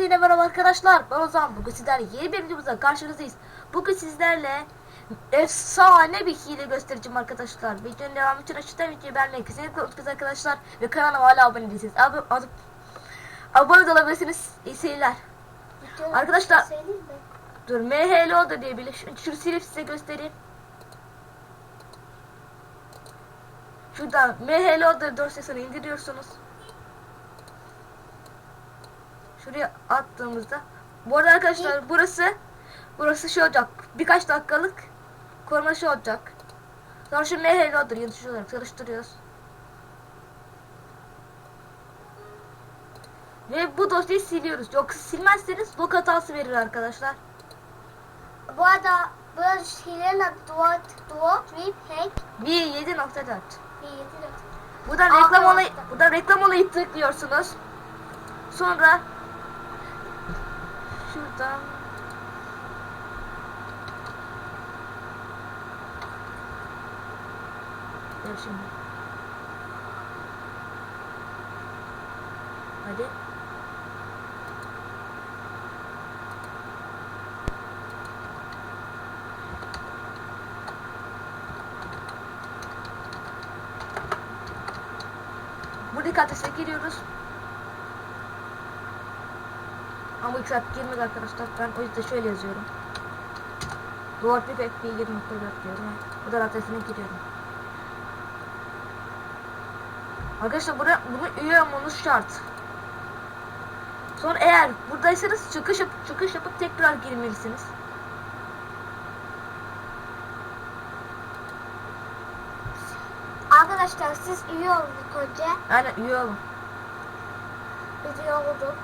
Hepinize yine merhaba arkadaşlar. Ben Ozan. Bugün sizlerle yeni bir videomuzda karşınızdayız. Bugün sizlerle efsane bir hile göstereceğim arkadaşlar. Videonun devamı için aşağıdan videoyu beğenmeyi kesinlikle unutmayın arkadaşlar. Ve kanalıma hala abone değilseniz ab ab abone olabilirsiniz. İyi seyirler. Arkadaşlar- Söyleyeyim mi? Dur MHL da diyebilir. Şu, şu silip size göstereyim. Şuradan MHL dosyasını indiriyorsunuz. Şuraya attığımızda bu arada arkadaşlar burası burası şey olacak. Birkaç dakikalık koruma şey olacak. Sonra şu MHL'dir olarak çalıştırıyoruz. Ve bu dosyayı siliyoruz. Yoksa silmezseniz log hatası verir arkadaşlar. Bu arada bu hilenin adı Duat, Duat Rip Hack 1.7.4 1.7 Buradan Aa, reklam evet. olayı, buradan reklam olayı tıklıyorsunuz. Sonra şuradan Ver şimdi. Hadi. Buradaki adrese giriyoruz. Ama ilk saat girmedi arkadaşlar. Ben o yüzden şöyle yazıyorum. Duvar bir FB 7.4 diyorum. Bu da adresine giriyorum. Arkadaşlar buraya, bunu üye olmanız şart. Sonra eğer buradaysanız çıkış yapıp çıkış yapıp tekrar girmelisiniz. Arkadaşlar siz üye olduk önce. Aynen üye olun. Biz üye olduk.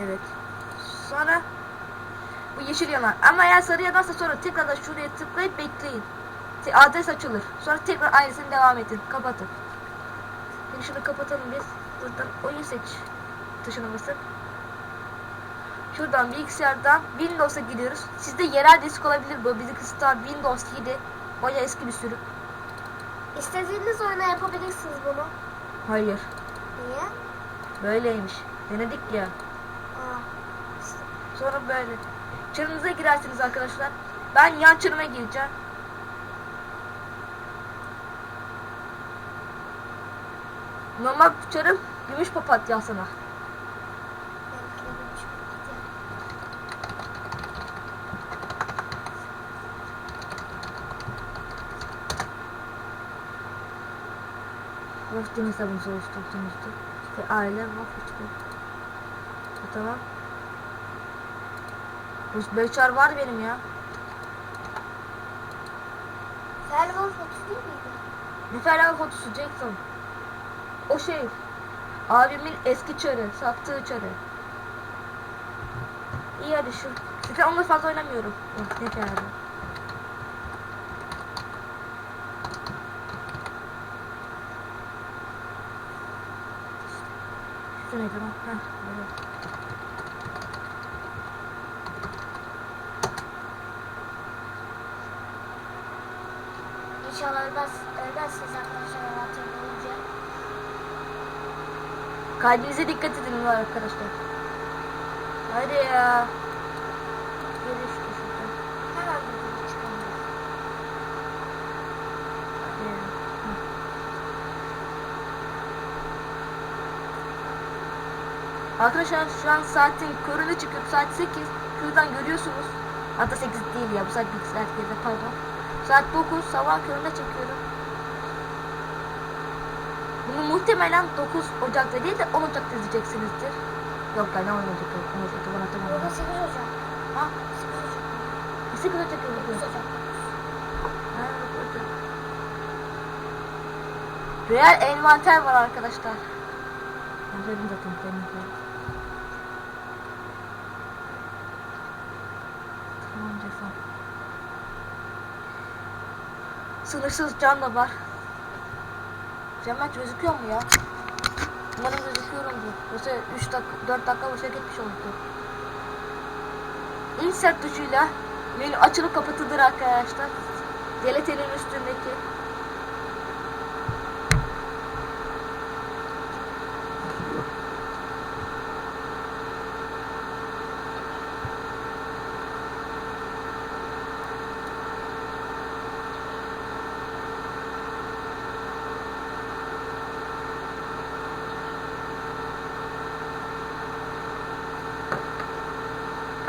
Evet. Sonra bu yeşil yanar. Ama eğer sarı yanarsa sonra tekrar da şuraya tıklayıp bekleyin. Adres açılır. Sonra tekrar aynısını devam edin. Kapatın. Şimdi şunu kapatalım biz. Buradan oyun seç tuşuna basıp. Şuradan bilgisayardan Windows'a gidiyoruz. Sizde yerel disk olabilir bu. Bizimki Star Windows 7. Bayağı eski bir sürüm. İstediğiniz oyuna yapabilirsiniz bunu. Hayır. Niye? Böyleymiş. Denedik ya. Sonra böyle. Çarınıza girersiniz arkadaşlar. Ben yan çarıma gireceğim. Normal çarım gümüş papatyasına. Benimkilerim çok güzel. Vaktim hesabınızı oluşturduğunuzda. İşte aile mahvettim. Tamam. Bu çar var benim ya. Server fotosu değil miydi? Müferrah fotosu Jackson. O şey. Abimin eski çarı. Sattığı çarı. İyi hadi şu. Çünkü onunla fazla oynamıyorum. Oh, ne kadar. Şu neydi lan? Heh, böyle. Arkadaşlar hayatım boyunca. Kalbinize dikkat edin arkadaşlar. Hadi ya. Şu şuradan. Hemen bir çıkalım. Hadi ya. Arkadaşlar şu an saatin köründe çıkıyor. Saat 8. Şuradan görüyorsunuz. Hatta 8 değil ya. Bu saat bir saat geride pardon. Saat 9. Sabah köründe çekiyorum. Bunu muhtemelen 9 Ocak'ta değil de 10 Ocak'ta izleyeceksinizdir. Yok ben ne 10 Ocak'ta 10 Ocak'ta bana Burada tamam. 8 Ocak. Ha? 8 Ocak. 8 Ocak'ta 9 izleyeceğim. Ocak. Ha, Ocak. Real envanter var arkadaşlar. Ben söyledim zaten envanter. Tamam defol. Sınırsız can da var. Cemal gözüküyor mu ya? Umarım gözüküyorumdur. Yoksa 3 dakika, 4 dakika boşa gitmiş oldu. Insert tuşuyla menü açılıp kapatılır arkadaşlar. Deletenin üstündeki.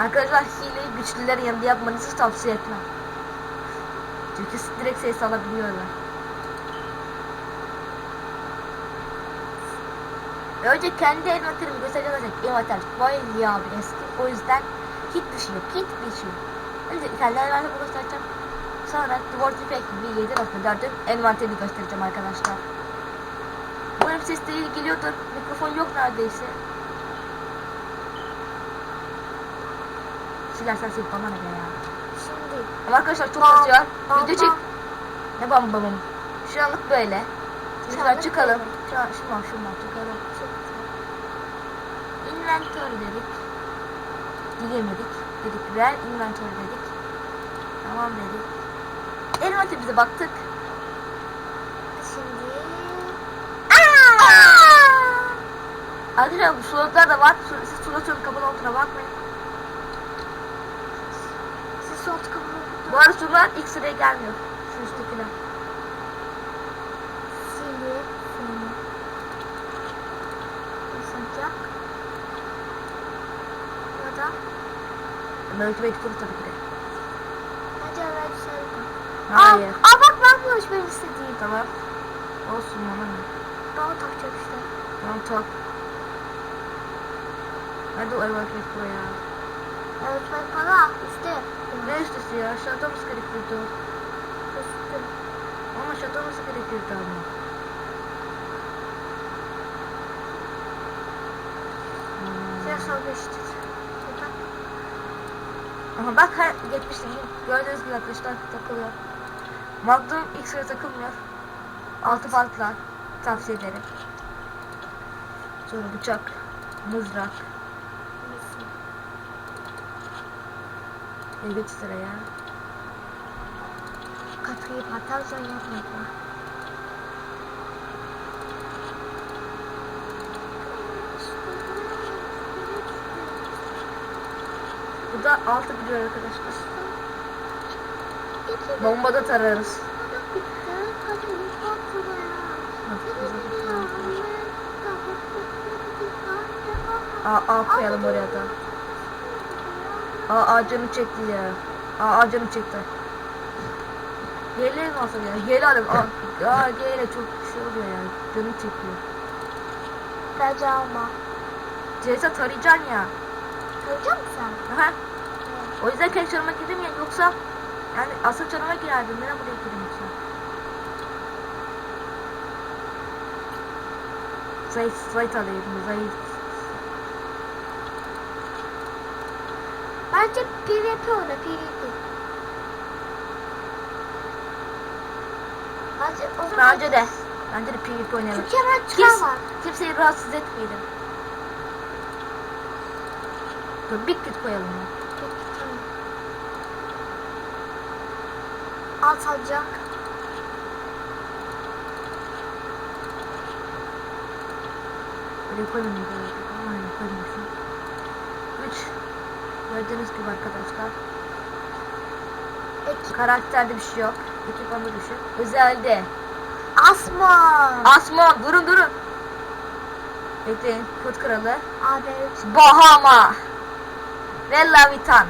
Arkadaşlar hileyi güçlülerin yanında yapmanızı tavsiye etmem. Çünkü direkt ses alabiliyorlar. Önce kendi envanterimi göstereceğim. Envanter bayağı bir eski. O yüzden hiçbir şey yok. Hiçbir şey yok. Önce kendi envanterimi göstereceğim. Sonra Dwarf Effect gibi 7.4'ün envanterini göstereceğim arkadaşlar. Umarım ses de iyi geliyordur. Mikrofon yok neredeyse. Silersen sil bana ne ya. Şimdi. Ama arkadaşlar çok Bam, kasıyor. bam, Video çek. bam. Ne bam bamım. Şu anlık böyle. Şu Lütfen anlık çıkalım. Şu an şundan şundan çıkalım. Inventory dedik. Dilemedik. Dedik ver inventory dedik. Tamam dedik. Envanterimize baktık. Şimdi. Arkadaşlar bu slotlar da var. Siz slotun kapalı olduğuna bakmayın. Sol tıkımını Bu arada ilk sıraya gelmiyor. Şu üsttekiler. Sili. Sili. Isıncak. Ya da. Ultimate Kuru tabii ki de. Bence ben sevdim. Hayır. Aa, aa bak ben bu benim istediğim. Tamam. Olsun bana ne. Daha takacak işte. Tamam tak. Hadi o Ultimate Kuru ya. Evet ben para. Üstte. Ne üstesi ya? Şatomuz gerekiyordu. Üstte. Ama şatomuz gerekiyordu ama. Hmm. Aha bak her geçmiştim. Gördüğünüz gibi arkadaşlar takılıyor. Magnum sıra takılmıyor. Altı farklı tavsiye ederim. Sonra bıçak, mızrak, ve geç sıraya. Kapıyı patarsan yapma. Bu da altı biliyor arkadaşlar. Bomba da tararız. Aa, aa koyalım oraya da. Aa, canı çekti ya. Aa, canı çekti. Gele mi alsam ya? Gele alayım. Aa, gele çok şey oluyor ya. Canı çekiyor. Bence alma. Ceysa tarayacaksın ya. Söyleyecek misin sen? Aha. O yüzden kendi çarıma girdim ya. Yoksa yani asıl çarıma girerdim. Neden buraya girdim yoksa? Zayıf, zayıf alayım. Zayıf. Bence PvP orada PvP. Bence o zaman Bence de. Bence de PvP oynayalım. Çünkü hemen Kes. çıkar var. Kimseyi rahatsız etmeyelim. Dur bir kit koyalım ya. Al sancak. Böyle koyalım böyle. Koyalım. Gördüğünüz gibi arkadaşlar. Ek. Karakterde bir şey yok. Ekipmanda bir şey. Özelde. Asma. Asma durun durun. Bekleyin. Kod kralı. Abi. Bahama. Ve Lavitan.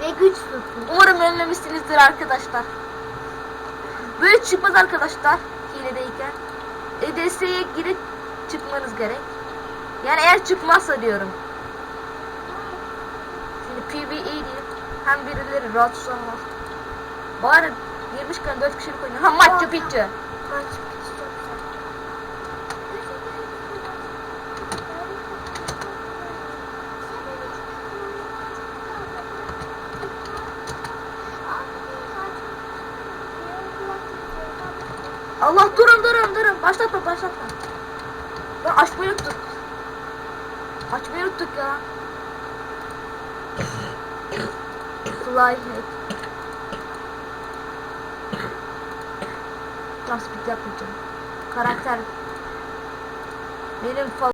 Ve güç tutun. Umarım ölmemişsinizdir arkadaşlar. Böyle çıkmaz arkadaşlar hiledeyken. EDS'ye girip çıkmanız gerek. Yani eğer çıkmazsa diyorum. Şimdi PvE değil. Hem birileri rahatsız olmaz. Bari girmişken 4 kişilik oynuyor. Ha Machu Picchu. Allah durun durun durun. Başlatma başlatma. Ben açmayı unuttuk. Açmayı unuttuk ya. Fly hack. Speed yapmayacağım. Karakter. Benim falan.